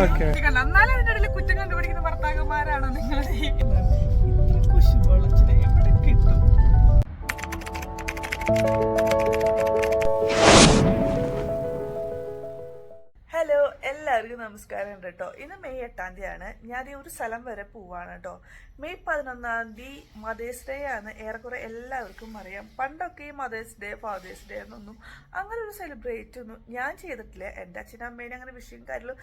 Okay കണ്ടോ? എന്നാലും അതിന്റെ ഇടയിൽ കുറ്റം കണ്ടുപിടിക്കുന്ന ഭർത്താക്കന്മാരാണോ നിങ്ങളുടെ ഈ ഇത്ര കുശുമ്പോളച്ചിനെ എവിടെ കിട്ടും എല്ലാവർക്കും നമസ്കാരം ഉണ്ട് കേട്ടോ. ഇന്ന് മെയ് എട്ടാം തീയതിയാണ്. ഞാൻ ഈ ഒരു സ്ഥലം വരെ പോവാണ് കേട്ടോ. മെയ് പതിനൊന്നാം തീയതി മദേഴ്സ് ഡേ ആണ്. ഏറെക്കുറെ എല്ലാവർക്കും അറിയാം. പണ്ടൊക്കെ ഈ മദേഴ്സ് ഡേ ഫാദേഴ്സ് ഡേ എന്നൊന്നും അങ്ങനെ ഒരു സെലിബ്രേറ്റ് ഒന്നും ഞാൻ ചെയ്തിട്ടില്ല. എന്റെ അച്ഛനും അമ്മേനെ അങ്ങനെ വിഷയം കാര്യങ്ങളും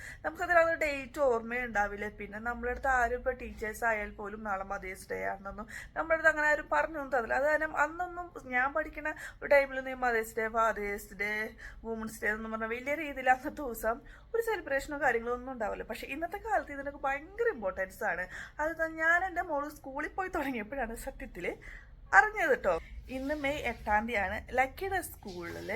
അങ്ങനെ ഡേറ്റ് ഓർമ്മയുണ്ടാവില്ല. പിന്നെ നമ്മുടെ അടുത്ത് ആരും ഇപ്പോൾ ടീച്ചേഴ്സ് ആയാൽ പോലും നാളെ മദേഴ്സ് ഡേ ആണെന്നൊന്നും നമ്മുടെ അടുത്ത് അങ്ങനെ ആരും പറഞ്ഞൊന്നും തന്നില്ല. അത് കാരണം അന്നൊന്നും ഞാൻ പഠിക്കുന്ന ഒരു ടൈമിലൊന്നും ഈ mother's day father's day women's day എന്ന് പറഞ്ഞാൽ വലിയ രീതിയിൽ അന്നത്തെ ദിവസം ഒരു സെലിബ്രേഷനോ കാര്യങ്ങളോ ഒന്നും ഉണ്ടാവില്ല. പക്ഷേ ഇന്നത്തെ കാലത്ത് ഇതിനൊക്കെ ഭയങ്കര ഇമ്പോർട്ടൻസ് ആണ്. അത് ഞാൻ എന്റെ മോൾ സ്കൂളിൽ പോയി തുടങ്ങിയപ്പോഴാണ് സത്യത്തിൽ അറിഞ്ഞത് കേട്ടോ ഇന്ന് മെയ് എട്ടാം തീയതിയാണ് ലക്കിയുടെ സ്കൂളിൽ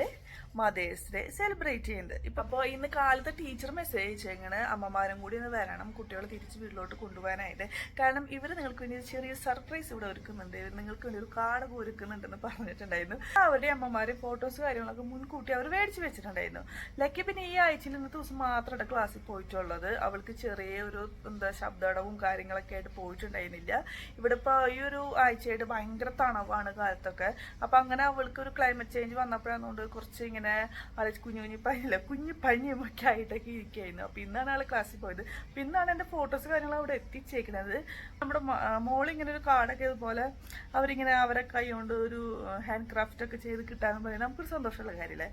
മദേഴ്സ് ഡേ സെലിബ്രേറ്റ് ചെയ്യുന്നത് ഇപ്പം അപ്പോൾ ഇന്ന് കാലത്ത് ടീച്ചർ മെസ്സേജ് അയച്ചെങ്ങനെ അമ്മമാരും കൂടി ഒന്ന് വരണം. കുട്ടികളെ തിരിച്ച് വീട്ടിലോട്ട് കൊണ്ടുപോകാനായിട്ട്. കാരണം ഇവർ നിങ്ങൾക്ക് വേണ്ടി ചെറിയ സർപ്രൈസ് ഇവിടെ ഒരുക്കുന്നുണ്ട്. ഇവർ നിങ്ങൾക്ക് വേണ്ടി ഒരു കാർഡ് ഒരുക്കുന്നുണ്ടെന്ന് പറഞ്ഞിട്ടുണ്ടായിരുന്നു. അവരുടെ അമ്മമാരെ ഫോട്ടോസ് കാര്യങ്ങളൊക്കെ മുൻകൂട്ടി അവർ മേടിച്ച് വെച്ചിട്ടുണ്ടായിരുന്നു. ലക്കി പിന്നെ ഈ ആഴ്ചയിൽ ഇന്നത്തെ ദിവസം മാത്രമാണ് ക്ലാസ്സിൽ പോയിട്ടുള്ളത്. അവൾക്ക് ചെറിയ ഒരു എന്താ ശബ്ദടവും കാര്യങ്ങളൊക്കെ ആയിട്ട് പോയിട്ടുണ്ടായിരുന്നില്ല. ഇവിടെ ഇപ്പോൾ ഈ ഒരു ആഴ്ചയായിട്ട് ഭയങ്കര തണവാണ് കാലത്തൊക്കെ. അപ്പം അങ്ങനെ അവൾക്ക് ഒരു ക്ലൈമറ്റ് ചേഞ്ച് വന്നപ്പോഴാണ് കുറച്ച് ഇങ്ങനെ ആലോചിച്ച് കുഞ്ഞു കുഞ്ഞു പനിയില്ല കുഞ്ഞു പനിയും ഒക്കെ ആയിട്ടൊക്കെ ഇരിക്കുകയായിരുന്നു അപ്പം ഇന്നാണ് ആൾ ക്ലാസ്സിൽ പോയത്. പിന്നാണ് എന്റെ ഫോട്ടോസ് കാര്യങ്ങൾ അവിടെ എത്തിച്ചേക്കുന്നത്. നമ്മുടെ മോളിങ്ങനെ ഒരു കാർഡൊക്കെ ഇതുപോലെ അവരിങ്ങനെ അവരെ കൈ കൊണ്ട് ഒരു ഹാൻഡ് ക്രാഫ്റ്റ് ഒക്കെ ചെയ്ത് കിട്ടാന്ന് പറയുന്നത് നമുക്കൊരു സന്തോഷമുള്ള കാര്യമല്ലേ?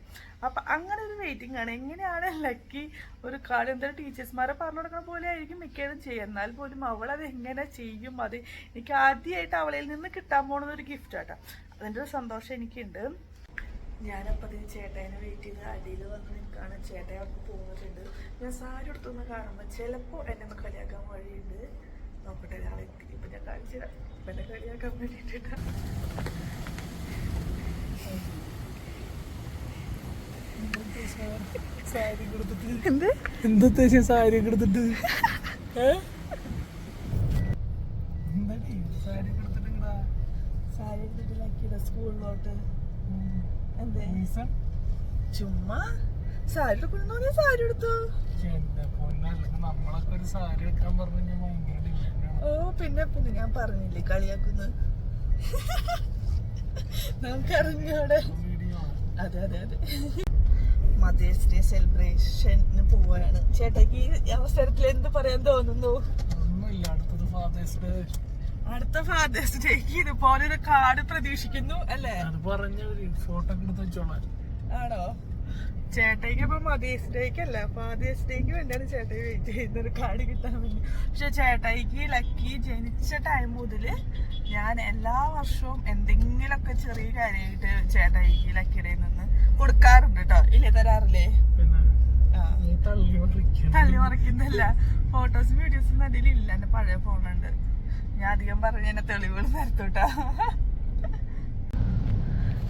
അപ്പം അങ്ങനെ ഒരു വെയിറ്റിംഗ് ആണ്. എങ്ങനെയാണ് ലക്കി ഒരു കാർഡ് എന്തായാലും ടീച്ചേഴ്സ്മാരെ പറഞ്ഞു കൊടുക്കുന്ന പോലെ ആയിരിക്കും മിക്കതും ചെയ്യുക. എന്നാൽ പോലും അവളത് എങ്ങനെ ചെയ്യും? അത് എനിക്ക് ആദ്യമായിട്ട് അവളിൽ നിന്ന് കിട്ടാൻ പോകുന്നത് ഒരു ഗിഫ്റ്റ് ആട്ടോ. അതിന്റെ ഒരു സന്തോഷം എനിക്കുണ്ട്. ഞാനപ്പോൾ അതിന് ചേട്ടായിനെ വെയിറ്റ് ചെയ്ത് അടിയിൽ വന്ന് നിൽക്കുകയാണ് ചേട്ടായി അവിടെ പോകുന്നുണ്ട് ഞാൻ സാരി എടുത്തൊന്ന് കാണുമ്പോൾ ചിലപ്പോൾ എന്നെ ഒന്ന് കളിയാക്കാൻ വഴിയുണ്ട്. നോക്കട്ടെ ഒരാളെ ഇപ്പം ഞാൻ കാണിച്ചു തരാം. ഇപ്പം എന്നെ കളിയാക്കാൻ വേണ്ടിയിട്ടാണ് സാരി കൊടുത്തിട്ട്. എന്ത്? എന്തത്തെ സാരി കൊടുത്തിട്ട്? എടുത്തിട്ട് ഏ? എന്താടി സാരി ഒക്കെ എടുത്തിട്ട് ഇങ്ങടാ? സാരി എടുത്തിട്ട് ലക്കിയുടെ സ്കൂളിലോട്ട് ഉം. റീസൺ? ചുമ്മാ? സാരി എടുക്കണമെന്ന് സാരി എടുത്തു? നമ്മളൊക്കെ ഒരു സാരി എടുക്കാൻ പറഞ്ഞു ഓ പിന്നെ പിന്നെ ഞാൻ പറഞ്ഞില്ലേ കളിയാക്കുന്നു? നമുക്കറിഞ്ഞൂടെ. വീഡിയോ അതെ അതെ അതെ. മദേഴ്സ് ഡേ സെലിബ്രേഷന് പോവാണ്. ചേട്ടയ്ക്ക് ഈ അവസരത്തിൽ എന്ത് പറയാൻ തോന്നുന്നു? ഒന്നുമില്ല അടുത്തത് ഫാദേഴ്സ് ഡേ അടുത്ത ഫാദേഴ്സ് ഡേക്ക് ഇതുപോലെ ഒരു കാർഡ് പ്രതീക്ഷിക്കുന്നു അല്ലേ? അത് പറഞ്ഞവര് ഫോട്ടോ എടുത്ത് വെച്ചോളാം. ആണോ? ചേട്ടയ്ക്ക് ഇപ്പൊ മദേഴ്സ് ഡേക്ക് അല്ല? ഫാദേഴ്സ് ഡേക്ക് വേണ്ടിയാണ് ചേട്ടയെ വെയിറ്റ് ചെയ്യുന്ന ഒരു കാർഡ് കിട്ടാൻ വേണ്ടി. പക്ഷെ ചേട്ടായിക്ക് ലക്കി ജനിച്ച ടൈം മുതൽ ഞാൻ എല്ലാ വർഷവും എന്തെങ്കിലുമൊക്കെ ചെറിയ കാര്യമായിട്ട് ചേട്ടായിക്ക് ലക്കിയുടെ നിന്ന് കൊടുക്കാറുണ്ട് കേട്ടോ ഇല്ലേ തരാറില്ലേ? മറിക്കുന്നല്ല തള്ളി മറിക്കുന്നില്ല. ഫോട്ടോസും വീഡിയോസും നടിയിലില്ല എന്റെ പഴയ ഫോണുണ്ട് ഞാൻ അധികം പറഞ്ഞ എന്നെ തെളിവുകൾ നിരത്തോട്ടാ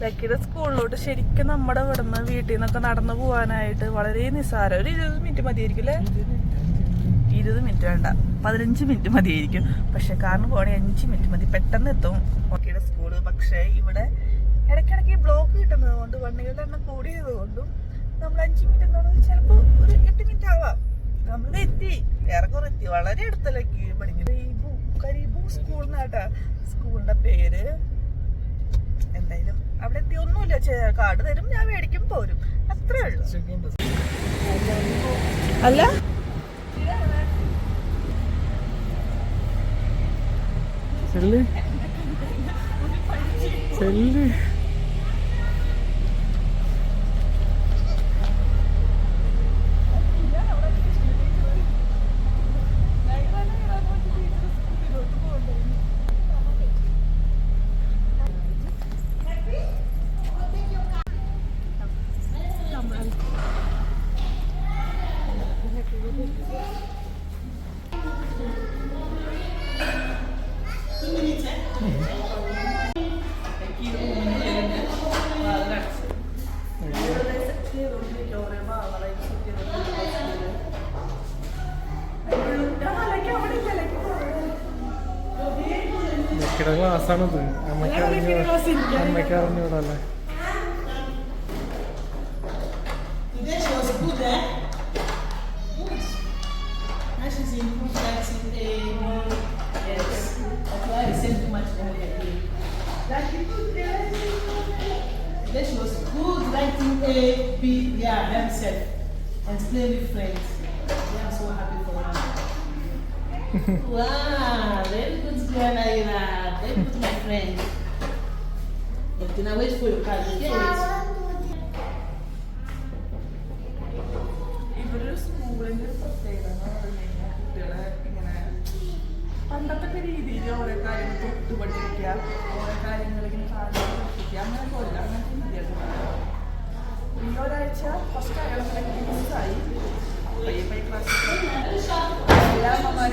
ലക്കിയുടെ സ്കൂളിലോട്ട് ശരിക്കും നമ്മുടെ ഇവിടുന്ന് വീട്ടിൽ നിന്നൊക്കെ നടന്നു പോകാനായിട്ട് വളരെ നിസ്സാരം. ഒരു ഇരുപത് മിനിറ്റ് മതിയായിരിക്കും അല്ലേ? ഇരുപത് മിനിറ്റ് വേണ്ട. പതിനഞ്ച് മിനിറ്റ് മതിയായിരിക്കും. പക്ഷെ കാരണം പോകണേ അഞ്ച് മിനിറ്റ് മതി. പെട്ടെന്ന് എത്തും. ഓക്കെയുടെ സ്കൂൾ. പക്ഷേ ഇവിടെ ഇടയ്ക്കിടയ്ക്ക് ബ്ലോക്ക് കിട്ടുന്നത് കൊണ്ട് വണ്ടികളുടെ എണ്ണം കൂടിയത് കൊണ്ടും നമ്മൾ അഞ്ച് മിനിറ്റ് പറയുന്നത് ചിലപ്പോൾ ഒരു എട്ട് മിനിറ്റ് ആവാം. നമ്മൾ എത്തി. ഏറെക്കുറെ എത്തി. വളരെ അടുത്തലേക്ക് കരീബു എന്നാട്ടാ സ്കൂളിന്റെ പേര്. എന്തായാലും അവിടെ എത്തി ഒന്നുമില്ല കാർഡ് തരും ഞാൻ മേടിക്കും പോരും. അത്രേ ഉള്ളൂ. അല്ല? ചെല്ല്. ചെല്ല്. കിടങ്ങൾ ആസാണത് അമ്മയ്ക്ക് അമ്മയ്ക്ക് അറിഞ്ഞൂടല്ലേ That she was good writing A, B, yeah, themselves and playing with friends. Yeah, I'm so happy for her. Wow, very good girl, Naira. Very good, my friend. Can I wait for your card? Okay, it. ഇവരൊരു സ്കൂളിന്റെ പ്രത്യേകത എന്ന് പറഞ്ഞു കഴിഞ്ഞാൽ കുട്ടികളെ ഇങ്ങനെ പണ്ടത്തെ രീതിയിൽ ഓരോ കാര്യങ്ങൾ തൊട്ട് പഠിപ്പിക്കുക ഓരോ കാര്യങ്ങൾ ഇങ്ങനെ പഠിപ്പിക്കുക അങ്ങനെ പോലെ അങ്ങനത്തെ വിദ്യാഭ്യാസം ഈ ഒരാഴ്ച ഫസ്റ്റ് അയാളെ മിസ്സായി പയ്യെ ക്ലാസ് എല്ലാ അമ്മമാരും ഇങ്ങനെ വന്ന് കൂടുന്നു ഞാൻ പറഞ്ഞ് കേൾക്കുന്നുണ്ടോ ബൈക്ക് വിളിച്ച് കേൾക്കുന്നുണ്ടാവുകയും ഇപ്പൊ ഞാൻ കണ്ടല്ലോ അത്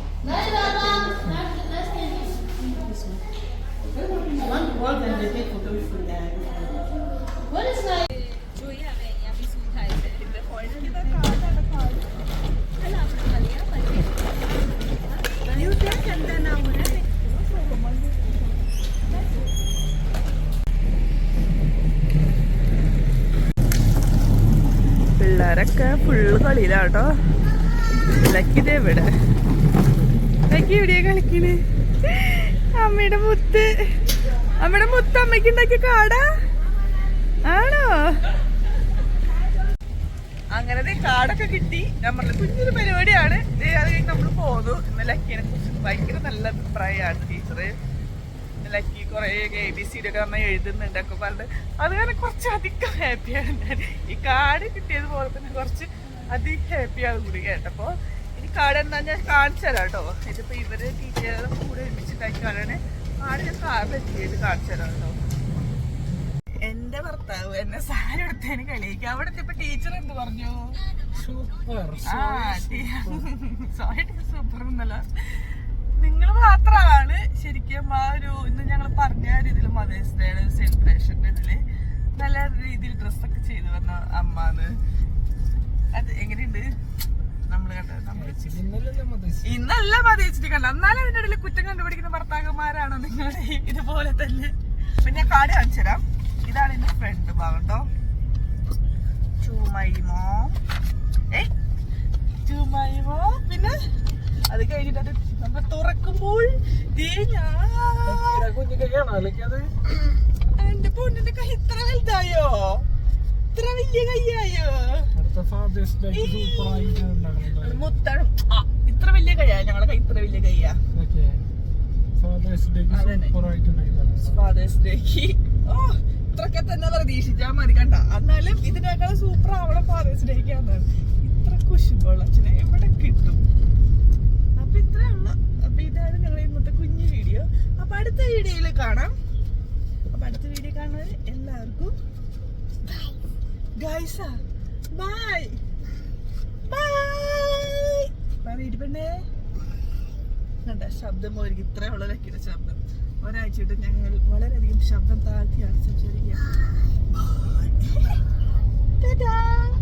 പിള്ളേരൊക്കെ ഫുള്ള് കളിയിലാട്ടോ. ഇളക്കിതേ ഇവിടെ ലക്കി എവിടെയാ കളിക്കണ് അമ്മയുടെ മുത്ത്. അമ്മയുടെ മുത്ത് അമ്മയ്ക്ക് ഉണ്ടാക്കിയ കാടാ? ആണോ? അങ്ങനെ കാടൊക്കെ കിട്ടി. നമ്മളുടെ കുഞ്ഞൊരു പരിപാടിയാണ്. അത് കഴിഞ്ഞ് നമ്മൾ പോന്നു. ഇന്നലെ ഭയങ്കര നല്ല അഭിപ്രായമാണ് ടീച്ചറ്. ലക്കി കുറേ എ ബി സി ഒക്കെ നന്നായി എഴുതുന്നുണ്ട് ഒക്കെ പറഞ്ഞിട്ട്. അത് കാരണം കുറച്ച് അധികം ഹാപ്പിയാണ് ഞാൻ. ഈ കാർഡ് കിട്ടിയത് പോലെ തന്നെ കുറച്ച് അധികം ഹാപ്പിയാണ് കൂടി കേട്ടപ്പോൾ ഇനി കാർഡ് എന്താ ഞാൻ കാണിച്ചു തരാം കേട്ടോ. ഇതിപ്പോൾ ഇവർ ടീച്ചറുടെ കൂടെ ഒരുമിച്ചിട്ടാക്കിയാണ് കാർഡ് ഞാൻ കാർഡ് എത്തിയത് കാണിച്ചു തരാം കേട്ടോ. എന്റെ ഭർത്താവ് എന്നെ സാരി എടുത്തതിന് കളിയിക്കും. അവിടെ എത്തിയപ്പോ ടീച്ചർ എന്ത് പറഞ്ഞു? സൂപ്പർ സോറി സൂപ്പർ എന്നല്ല. നിങ്ങൾ മാത്രമാണ് ശരിക്കും ആ ഒരു ഇന്ന് ഞങ്ങൾ പറഞ്ഞ രീതിയിൽ മദേഴ്സ് ഡേയുടെ സെലിബ്രേഷന്റെ ഇതിൽ നല്ല രീതിയിൽ ഡ്രസ്സൊക്കെ ചെയ്തു വന്ന അമ്മാന്ന്. അത് എങ്ങനെയുണ്ട്? നമ്മൾ കണ്ടത് നമ്മൾ ഇന്നലല്ലേ മതേശ് ഇന്നല്ല മതിച്ചിട്ട് കണ്ട എന്നാലും അതിന്റെ ഇടയിൽ കുറ്റം കണ്ടുപിടിക്കുന്ന ഭർത്താക്കന്മാരാണോ നിങ്ങളുടെ ഇതുപോലെ തന്നെ. പിന്നെ കാട് കാണിച്ചു തരാം. ഇതാണ് എന്റെ ഫ്രണ്ട് ഭാഗം കേട്ടോ ഏ ഏയ് പിന്നെ അത് കഴിഞ്ഞിട്ട് അത് നമ്മൾ തുറക്കുമ്പോൾ എന്റെ പൊണ്ണിന്റെ കൈ ഇത്ര വലുതായോ? ഇത്ര വലിയ കൈയായോ? മുത്താണ് ആ ഇത്ര വലിയ കൈയാ. ഞങ്ങളുടെ കൈ ഇത്ര വലിയ കൈയാ. ഫാദേഴ്സ് ഡേക്ക് ഓ ഇത്രയൊക്കെ തന്നെ പ്രതീക്ഷിച്ചാ മതി കണ്ട. എന്നാലും ഇതിനേക്കാൾ സൂപ്പർ ആവണം ഫാദേഴ്സ് ഡേക്ക് ആണ് ഇത്ര കുശുമ്പുള്ള അച്ഛനെ. എവിടെ കിട്ടും അപ്പൊ ഇത്രേ ഉള്ളു ഇതാണ് ഞങ്ങളുടെ ഇന്നത്തെ കുഞ്ഞു വീഡിയോ. അപ്പൊ അടുത്ത വീഡിയോയിൽ കാണാം. അപ്പൊ അടുത്ത വീഡിയോ കാണുന്നത് എല്ലാവർക്കും ഗൈസ ബൈ ബൈ പെണ്ണേ. കണ്ട? ശബ്ദം ഒരുക്കി ഇത്ര ഉള്ള ലക്കിയുടെ ശബ്ദം. ഒരാഴ്ചയായിട്ട് ഞങ്ങൾ വളരെയധികം ശബ്ദം താഴ്ത്തിയാണ് സംസാരിക്കുക.